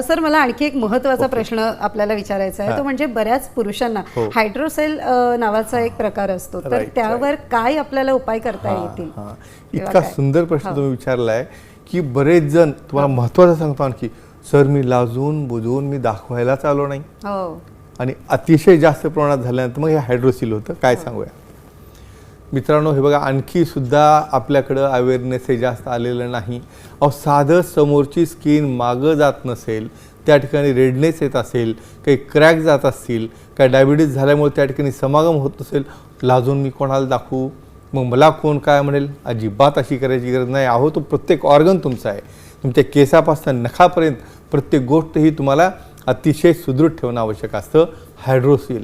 Sir मला आणखी एक महत्त्वाचा प्रश्न आपल्याला विचारायचा आहे. तो म्हणजे बऱ्याच पुरुषांना हो. हायड्रोसेल नावाचा एक प्रकार असतो. तर त्यावर काय आपल्याला उपाय करता येतील? इतका? सुंदर प्रश्न हो. तुम्ही विचारलाय की बरेच जण तुम्हाला महत्वाचं सांगतो आणखी. सर मी लाजून बुजून मी दाखवायलाच आलो नाही. हो. आणि अतिशय जास्त प्रमाणात झाल्यानंतर मग हे हायड्रोसिल होतं. काय सांगूया? मित्रांनो हे बघा आणखी सुद्धा आपल्याकडं अवेअरनेस हे जास्त आलेलं नाही. अहो साधं समोरची स्किन मागं जात नसेल त्या ठिकाणी रेडनेस येत असेल काही क्रॅक जात असतील काय डायबिटीज झाल्यामुळे त्या ठिकाणी समागम होत नसेल लाजून मी कोणाला दाखवू? मग मला कोण काय म्हणेल? अजिबात अशी करायची गरज नाही. अहो तो प्रत्येक ऑर्गन तुमचा आहे. तुमच्या केसापासून नखापर्यंत प्रत्येक गोष्ट ही तुम्हाला अतिशय सुदृढ ठेवणं आवश्यक असतं. हायड्रोसिल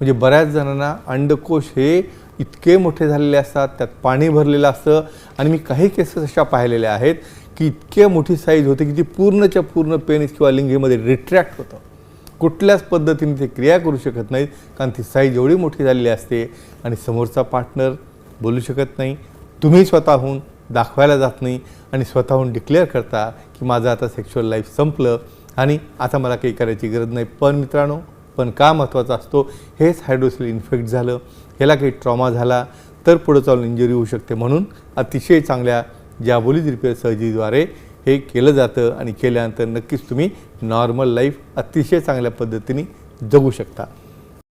म्हणजे बऱ्याच जणांना अंडकोश हे इतके मोठे झालेले असतात त्यात पाणी भरलेलं असतं. आणि मी काही केसेस अशा पाहिलेल्या आहेत की इतक्या मोठी साईज होते की ती पूर्णच्या पूर्ण पेनिस किंवा लिंगेमध्ये रिट्रॅक्ट होतं. कुठल्याच पद्धतीने ते क्रिया करू शकत नाहीत कारण ती साईज एवढी मोठी झालेली असते. आणि समोरचा पार्टनर बोलू शकत नाही. तुम्ही स्वतःहून दाखवायला जात नाही. आणि स्वतःहून डिक्लेअर करता की माझं आता सेक्शुअल लाईफ संपलं. आणि आता मला काही करायची गरज नाही. पण मित्रांनो पण का महत्त्वाचा असतो? हेच हायड्रोसिल इन्फेक्ट झालं. ह्याला काही ट्रॉमा झाला तर पुढं चालून इंजुरी होऊ शकते म्हणून अतिशय चांगल्या जाबोलीज रिपेअर सर्जरीद्वारे हे केलं जातं आणि केल्यानंतर नक्कीच तुम्ही नॉर्मल लाईफ अतिशय चांगल्या पद्धतीने जगू शकता.